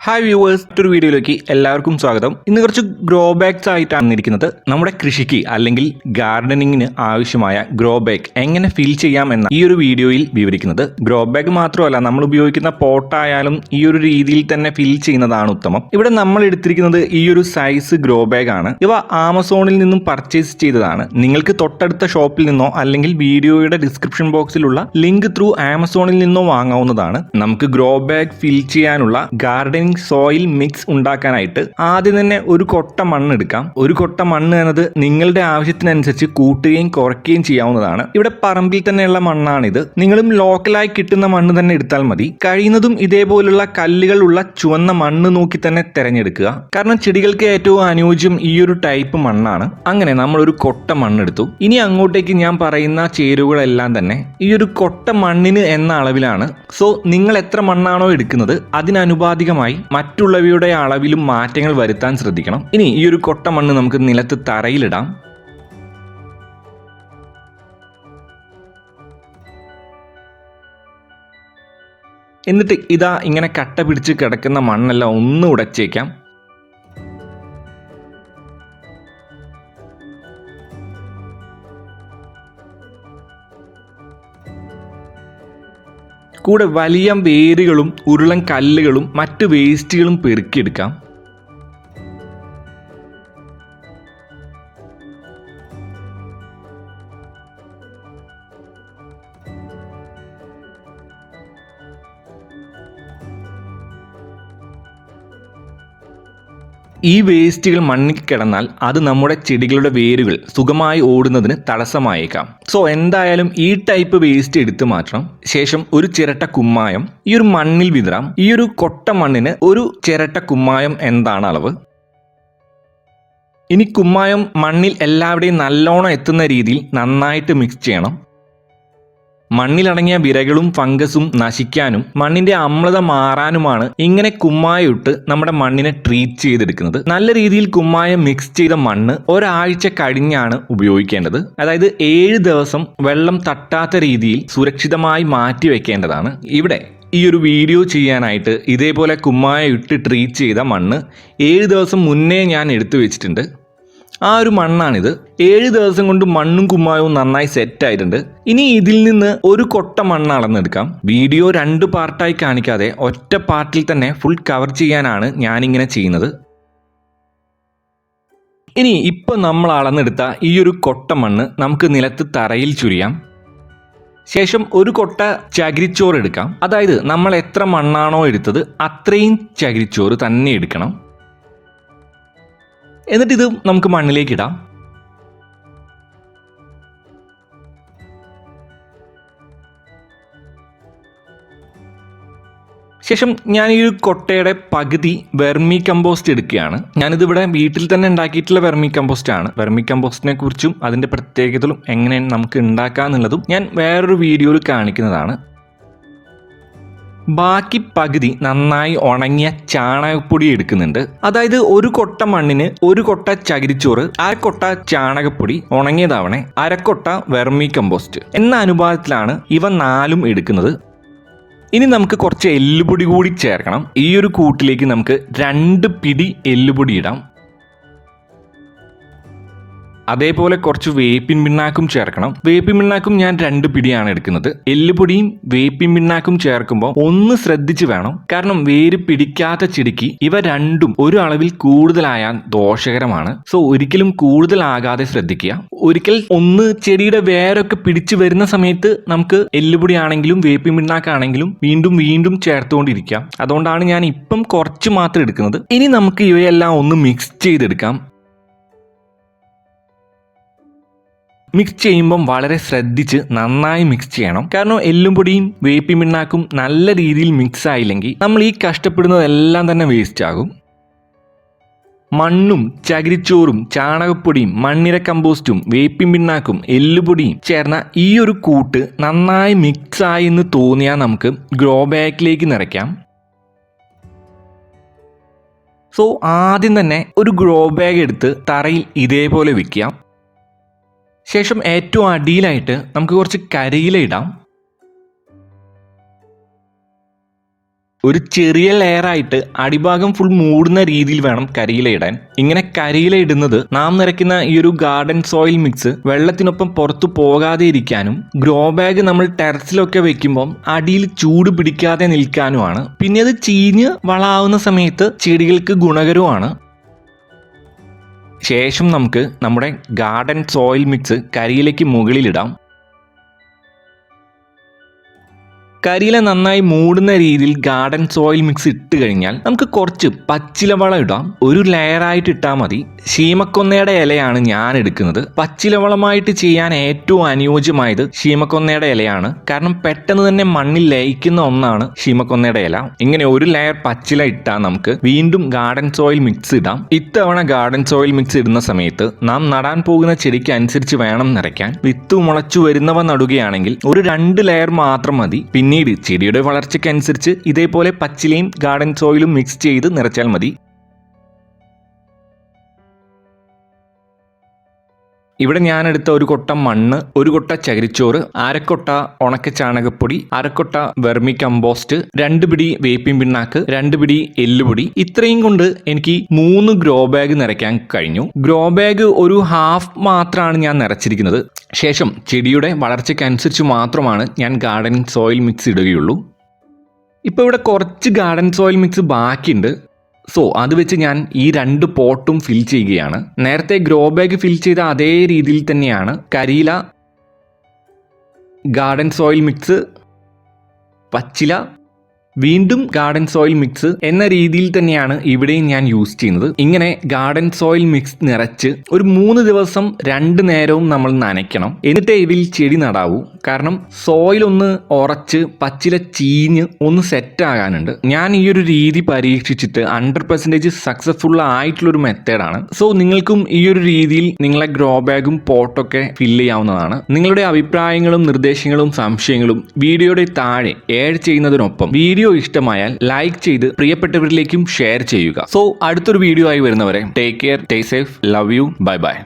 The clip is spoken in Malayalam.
ഹായ് വ്യൂവേഴ്സ് ഒരു വീഡിയോയിലേക്ക് എല്ലാവർക്കും സ്വാഗതം. ഇന്ന് കുറച്ച് ഗ്രോ ബാഗ്സ് ആയിട്ടാണ് ഇരിക്കുന്നത് നമ്മുടെ കൃഷിക്ക് അല്ലെങ്കിൽ ഗാർഡനിങ്ങിന് ആവശ്യമായ ഗ്രോ ബാഗ് എങ്ങനെ ഫിൽ ചെയ്യാം എന്ന ഈ ഒരു വീഡിയോയിൽ വിവരിക്കുന്നത്. ഗ്രോ ബാഗ് മാത്രമല്ല നമ്മൾ ഉപയോഗിക്കുന്ന പോട്ടായാലും ഈ ഒരു രീതിയിൽ തന്നെ ഫിൽ ചെയ്യുന്നതാണ് ഉത്തമം. ഇവിടെ നമ്മൾ എടുത്തിരിക്കുന്നത് ഈ ഒരു സൈസ് ഗ്രോ ബാഗ് ആണ്. ഇവ ആമസോണിൽ നിന്നും പർച്ചേസ് ചെയ്തതാണ്. നിങ്ങൾക്ക് തൊട്ടടുത്ത ഷോപ്പിൽ നിന്നോ അല്ലെങ്കിൽ വീഡിയോയുടെ ഡിസ്ക്രിപ്ഷൻ ബോക്സിലുള്ള ലിങ്ക് ത്രൂ ആമസോണിൽ നിന്നോ വാങ്ങാവുന്നതാണ്. നമുക്ക് ഗ്രോ ബാഗ് ഫിൽ ചെയ്യാനുള്ള ഗാർഡനിങ് സോയിൽ മിക്സ് ഉണ്ടാക്കാനായിട്ട് ആദ്യം തന്നെ ഒരു കൊട്ട മണ്ണ് എടുക്കാം. ഒരു കൊട്ട മണ്ണ് എന്നത് നിങ്ങളുടെ ആവശ്യത്തിനനുസരിച്ച് കൂട്ടുകയും കുറയ്ക്കുകയും ചെയ്യാവുന്നതാണ്. ഇവിടെ പറമ്പിൽ തന്നെയുള്ള മണ്ണാണിത്. നിങ്ങളും ലോക്കലായി കിട്ടുന്ന മണ്ണ് തന്നെ എടുത്താൽ മതി. കഴിയുന്നതും ഇതേപോലുള്ള കല്ലുകൾ ഉള്ള ചുവന്ന മണ്ണ് നോക്കി തന്നെ തിരഞ്ഞെടുക്കുക. കാരണം ചെടികൾക്ക് ഏറ്റവും അനുയോജ്യം ഈ ഒരു ടൈപ്പ് മണ്ണാണ്. അങ്ങനെ നമ്മൾ ഒരു കൊട്ട മണ്ണ് എടുത്തു. ഇനി അങ്ങോട്ടേക്ക് ഞാൻ പറയുന്ന ചേരുവകളെല്ലാം തന്നെ ഈ ഒരു കൊട്ട മണ്ണിന് എന്ന അളവിലാണ്. സോ നിങ്ങൾ എത്ര മണ്ണാണോ എടുക്കുന്നത്? അതിനനുപാതികമായി മറ്റുള്ളവയുടെ അളവിലും മാറ്റങ്ങൾ വരുത്താൻ ശ്രദ്ധിക്കണം. ഇനി ഈ ഒരു കൊട്ട മണ്ണ് നമുക്ക് നിലത്ത് തറയിലിടാം. എന്നിട്ട് ഇതാ ഇങ്ങനെ കട്ട പിടിച്ച് കിടക്കുന്ന മണ്ണെല്ലാം ഒന്ന് ഉടച്ചേക്കാം കൂടെ വലിയ വേരുകളും ഉരുളൻ കല്ലുകളും മറ്റ് വേസ്റ്റുകളും പെറുക്കിയെടുക്കാം. ഈ വേസ്റ്റുകൾ മണ്ണിൽ കിടന്നാൽ അത് നമ്മുടെ ചെടികളുടെ വേരുകൾ സുഖമായി ഓടുന്നതിന് തടസ്സമായേക്കാം. സോ എന്തായാലും ഈ ടൈപ്പ് വേസ്റ്റ് എടുത്തു മാറ്റണം ശേഷം ഒരു ചിരട്ട കുമ്മായം ഈ ഒരു മണ്ണിൽ വിതറാം. ഈ ഒരു കൊട്ട മണ്ണിന് ഒരു ചിരട്ട കുമ്മായം എന്താണ് അളവ്? ഇനി കുമ്മായം മണ്ണിൽ എല്ലാവിടെയും നല്ലോണം എത്തുന്ന രീതിയിൽ നന്നായിട്ട് മിക്സ് ചെയ്യണം. മണ്ണിലടങ്ങിയ വിരകളും ഫംഗസും നശിക്കാനും മണ്ണിന്റെ അമ്ലത മാറാനുമാണ് ഇങ്ങനെ കുമ്മായിട്ട് നമ്മുടെ മണ്ണിനെ ട്രീറ്റ് ചെയ്തെടുക്കുന്നത്. നല്ല രീതിയിൽ കുമ്മായം മിക്സ് ചെയ്ത മണ്ണ് ഒരാഴ്ച കഴിഞ്ഞാണ് ഉപയോഗിക്കേണ്ടത്. അതായത് ഏഴ് ദിവസം വെള്ളം തട്ടാത്ത രീതിയിൽ സുരക്ഷിതമായി മാറ്റി വെക്കേണ്ടതാണ്. ഇവിടെ ഈ ഒരു വീഡിയോ ചെയ്യാനായിട്ട് ഇതേപോലെ കുമ്മായ ഇട്ട് ട്രീറ്റ് ചെയ്ത മണ്ണ് ഏഴ് ദിവസം മുന്നേ ഞാൻ എടുത്തു വെച്ചിട്ടുണ്ട്. ആ ഒരു മണ്ണാണിത്. ഏഴ് ദിവസം കൊണ്ട് മണ്ണും കുമ്മായവും നന്നായി സെറ്റ് ആയിട്ടുണ്ട്. ഇനി ഇതിൽ നിന്ന് ഒരു കൊട്ട മണ്ണ് അളന്നെടുക്കാം വീഡിയോ രണ്ട് പാർട്ടായി കാണിക്കാതെ ഒറ്റ പാർട്ടിൽ തന്നെ ഫുൾ കവർ ചെയ്യാനാണ് ഞാനിങ്ങനെ ചെയ്യുന്നത്. ഇനി ഇപ്പൊ നമ്മൾ അളന്നെടുത്ത ഈ ഒരു കൊട്ട മണ്ണ് നമുക്ക് നിലത്ത് തറയിൽ ചുരിയാം. ശേഷം ഒരു കൊട്ട ചകിരിച്ചോറ് എടുക്കാം. അതായത് നമ്മൾ എത്ര മണ്ണാണോ എടുത്തത് അത്രയും ചകിരിച്ചോറ് തന്നെ എടുക്കണം. എന്നിട്ട് ഇത് നമുക്ക് മണ്ണിലേക്ക് ഇടാം. ശേഷം ഞാൻ ഈ ഒരു കൊട്ടയുടെ പകുതി വെർമി കമ്പോസ്റ്റ് എടുക്കുകയാണ്. ഞാനിതിവിടെ വീട്ടിൽ തന്നെ ഉണ്ടാക്കിയിട്ടുള്ള വെർമി കമ്പോസ്റ്റ് ആണ്. വെർമി കമ്പോസ്റ്റിനെ കുറിച്ചും അതിന്റെ പ്രത്യേകതകളും എങ്ങനെ നമുക്ക് ഉണ്ടാക്കാന്നുള്ളതും ഞാൻ വേറൊരു വീഡിയോയിൽ കാണിക്കുന്നതാണ്. ബാക്കി പകുതി നന്നായി ഉണങ്ങിയ ചാണകപ്പൊടി എടുക്കുന്നുണ്ട്. അതായത് ഒരു കൊട്ട മണ്ണിന് ഒരു കൊട്ട ചകിരിച്ചോറ് അരക്കൊട്ട ചാണകപ്പൊടി ഉണങ്ങിയതാവണേ അരക്കൊട്ട വെർമി കമ്പോസ്റ്റ് എന്ന അനുപാതത്തിലാണ് ഇവ നാലും എടുക്കുന്നത്. ഇനി നമുക്ക് കുറച്ച് എല്ലുപൊടി കൂടി ചേർക്കണം. ഈ ഒരു കൂട്ടിലേക്ക് നമുക്ക് രണ്ട് പിടി എല്ലുപൊടി ഇടാം. അതേപോലെ കുറച്ച് വേപ്പിൻ പിണ്ണാക്കും ചേർക്കണം. വേപ്പിൻ പിണ്ണാക്കും ഞാൻ രണ്ട് പിടിയാണ് എടുക്കുന്നത്. എല്ലുപൊടിയും വേപ്പിൻ പിണ്ണാക്കും ചേർക്കുമ്പോൾ ഒന്ന് ശ്രദ്ധിച്ച് വേണം. കാരണം വേര് പിടിക്കാത്ത ചെടിക്ക് ഇവ രണ്ടും ഒരു അളവിൽ കൂടുതലായാൽ ദോഷകരമാണ്. സോ ഒരിക്കലും കൂടുതലാകാതെ ശ്രദ്ധിക്കുക. ഒരിക്കൽ ഒന്ന് ചെടിയുടെ വേരൊക്കെ പിടിച്ചു വരുന്ന സമയത്ത് നമുക്ക് എല്ലുപൊടി ആണെങ്കിലും വേപ്പിൻ പിണ്ണാക്കാണെങ്കിലും വീണ്ടും വീണ്ടും ചേർത്തുകൊണ്ടിരിക്കാം. അതുകൊണ്ടാണ് ഞാൻ ഇപ്പം കുറച്ച് മാത്രം എടുക്കുന്നത്. ഇനി നമുക്ക് ഇവയെല്ലാം ഒന്ന് മിക്സ് ചെയ്തെടുക്കാം. മിക്സ് ചെയ്യുമ്പം വളരെ ശ്രദ്ധിച്ച് നന്നായി മിക്സ് ചെയ്യണം. കാരണം എല്ലുംപൊടിയും വേപ്പി മിണ്ണാക്കും നല്ല രീതിയിൽ മിക്സ് ആയില്ലെങ്കിൽ നമ്മൾ ഈ കഷ്ടപ്പെടുന്നതെല്ലാം തന്നെ വേസ്റ്റ് ആകും. മണ്ണും ചകിരിച്ചോറും ചാണകപ്പൊടിയും മണ്ണിര കമ്പോസ്റ്റും വേപ്പി പിണ്ണാക്കും എല്ലുപൊടിയും ചേർന്ന ഈ ഒരു കൂട്ട് നന്നായി മിക്സ് ആയി എന്ന് തോന്നിയാൽ നമുക്ക് ഗ്രോ ബാഗിലേക്ക് നിറയ്ക്കാം. സോ ആദ്യം തന്നെ ഒരു ഗ്രോ ബാഗ് എടുത്ത് തറയിൽ ഇതേപോലെ വെക്കാം ശേഷം ഏറ്റവും അടിയിലായിട്ട് നമുക്ക് കുറച്ച് കരിയില ഇടാം. ഒരു ചെറിയ ലെയറായിട്ട് അടിഭാഗം ഫുൾ മൂടുന്ന രീതിയിൽ വേണം കരിയില ഇടാൻ. ഇങ്ങനെ കരിയില ഇടുന്നത് നാം നിറയ്ക്കുന്ന ഈ ഒരു ഗാർഡൻ സോയിൽ മിക്സ് വെള്ളത്തിനൊപ്പം പുറത്തു പോകാതെ ഇരിക്കാനും ഗ്രോ ബാഗ് നമ്മൾ ടെറസിലൊക്കെ വെക്കുമ്പം അടിയിൽ ചൂട് പിടിക്കാതെ നിൽക്കാനുമാണ്. പിന്നെ അത് ചീഞ്ഞ് വളാവുന്ന സമയത്ത് ചെടികൾക്ക് ഗുണകരവുമാണ്. ശേഷം നമുക്ക് നമ്മുടെ ഗാർഡൻ സോയിൽ മിക്സ് കരിയിലേക്ക് മുകളിലിടാം. കരിയില നന്നായി മൂടുന്ന രീതിയിൽ ഗാർഡൻ സോയിൽ മിക്സ് ഇട്ട് കഴിഞ്ഞാൽ നമുക്ക് കുറച്ച് പച്ചിലവളം ഇടാം. ഒരു ലെയറായിട്ട് ഇട്ടാൽ മതി. ശീമക്കൊന്നയുടെ ഇലയാണ് ഞാൻ എടുക്കുന്നത്. പച്ചിലവളമായിട്ട് ചെയ്യാൻ ഏറ്റവും അനുയോജ്യമായത് ശീമക്കൊന്നയുടെ ഇലയാണ്. കാരണം പെട്ടെന്ന് തന്നെ മണ്ണിൽ ലയിക്കുന്ന ഒന്നാണ് ശീമക്കൊന്നയുടെ ഇല. ഇങ്ങനെ ഒരു ലെയർ പച്ചില ഇട്ടാൽ നമുക്ക് വീണ്ടും ഗാർഡൻ സോയിൽ മിക്സ് ഇടാം. ഇത്തവണ ഗാർഡൻ സോയിൽ മിക്സ് ഇടുന്ന സമയത്ത് നാം നടാൻ പോകുന്ന ചെടിക്ക് അനുസരിച്ച് വേണം നിറയ്ക്കാൻ. വിത്ത് മുളച്ചു വരുന്നവ നടുകയാണെങ്കിൽ ഒരു രണ്ട് ലെയർ മാത്രം മതി. പിന്നീട് ചെടിയുടെ വളർച്ചയ്ക്കനുസരിച്ച് ഇതേപോലെ പച്ചിലയും ഗാർഡൻ സോയിലും മിക്സ് ചെയ്ത് നിറച്ചാൽ മതി. ഇവിടെ ഞാൻ എടുത്ത ഒരു കൊട്ട മണ്ണ് ഒരു കൊട്ട ചകിരിച്ചോറ് അരക്കൊട്ട ഉണക്ക ചാണകപ്പൊടി അരക്കൊട്ട വെർമി കമ്പോസ്റ്റ് രണ്ട് പിടി വേപ്പിൻ പിണ്ണാക്ക് രണ്ട് പിടി എല്ലുപൊടി. ഇത്രയും കൊണ്ട് എനിക്ക് മൂന്ന് ഗ്രോ ബാഗ് നിറയ്ക്കാൻ കഴിഞ്ഞു. ഗ്രോ ബാഗ് ഒരു ഹാഫ് മാത്രമാണ് ഞാൻ നിറച്ചിരിക്കുന്നത്. ശേഷം ചെടിയുടെ വളർച്ചയ്ക്കനുസരിച്ച് മാത്രമാണ് ഞാൻ ഗാർഡനിങ് സോയിൽ മിക്സ് ഇടുകയുള്ളൂ. ഇപ്പോൾ ഇവിടെ കുറച്ച് ഗാർഡൻ സോയിൽ മിക്സ് ബാക്കിയുണ്ട്. സോ അത് വെച്ച് ഞാൻ ഈ രണ്ട് പോട്ടും ഫിൽ ചെയ്യുകയാണ്. നേരത്തെ ഗ്രോ ബാഗ് ഫിൽ ചെയ്ത അതേ രീതിയിൽ തന്നെയാണ് കരിയില ഗാർഡൻ സോയിൽ മിക്സ് പച്ചില വീണ്ടും ഗാർഡൻ സോയിൽ മിക്സ് എന്ന രീതിയിൽ തന്നെയാണ് ഇവിടെയും ഞാൻ യൂസ് ചെയ്യുന്നത്. ഇങ്ങനെ ഗാർഡൻ സോയിൽ മിക്സ് നിറച്ച് ഒരു മൂന്ന് ദിവസം രണ്ട് നേരവും നമ്മൾ നനയ്ക്കണം. എന്നിട്ടേ ഇതിൽ ചെടി നടാവൂ. കാരണം സോയിൽ ഒന്ന് ഉറച്ച് പച്ചില ചീഞ്ഞ് ഒന്ന് സെറ്റ് ആകാനുണ്ട്. ഞാൻ ഈ ഒരു രീതി പരീക്ഷിച്ചിട്ട് ഹൺഡ്രഡ് പെർസെന്റേജ് സക്സസ്ഫുൾ ആയിട്ടുള്ള ഒരു മെത്തേഡാണ് സോ നിങ്ങൾക്കും ഈ ഒരു രീതിയിൽ നിങ്ങളെ ഗ്രോ ബാഗും പോട്ടൊക്കെ ഫില്ല് ചെയ്യാവുന്നതാണ്. നിങ്ങളുടെ അഭിപ്രായങ്ങളും നിർദ്ദേശങ്ങളും സംശയങ്ങളും വീഡിയോയുടെ താഴെ ഏഡ് ചെയ്യുന്നതിനൊപ്പം വീഡിയോ ഇഷ്ടമായാൽ ലൈക്ക് ചെയ്ത് പ്രിയപ്പെട്ടവരിലേക്കും ഷെയർ ചെയ്യുക. സോ അടുത്തൊരു വീഡിയോ ആയി വരുന്നവരെ take care stay safe love you bye bye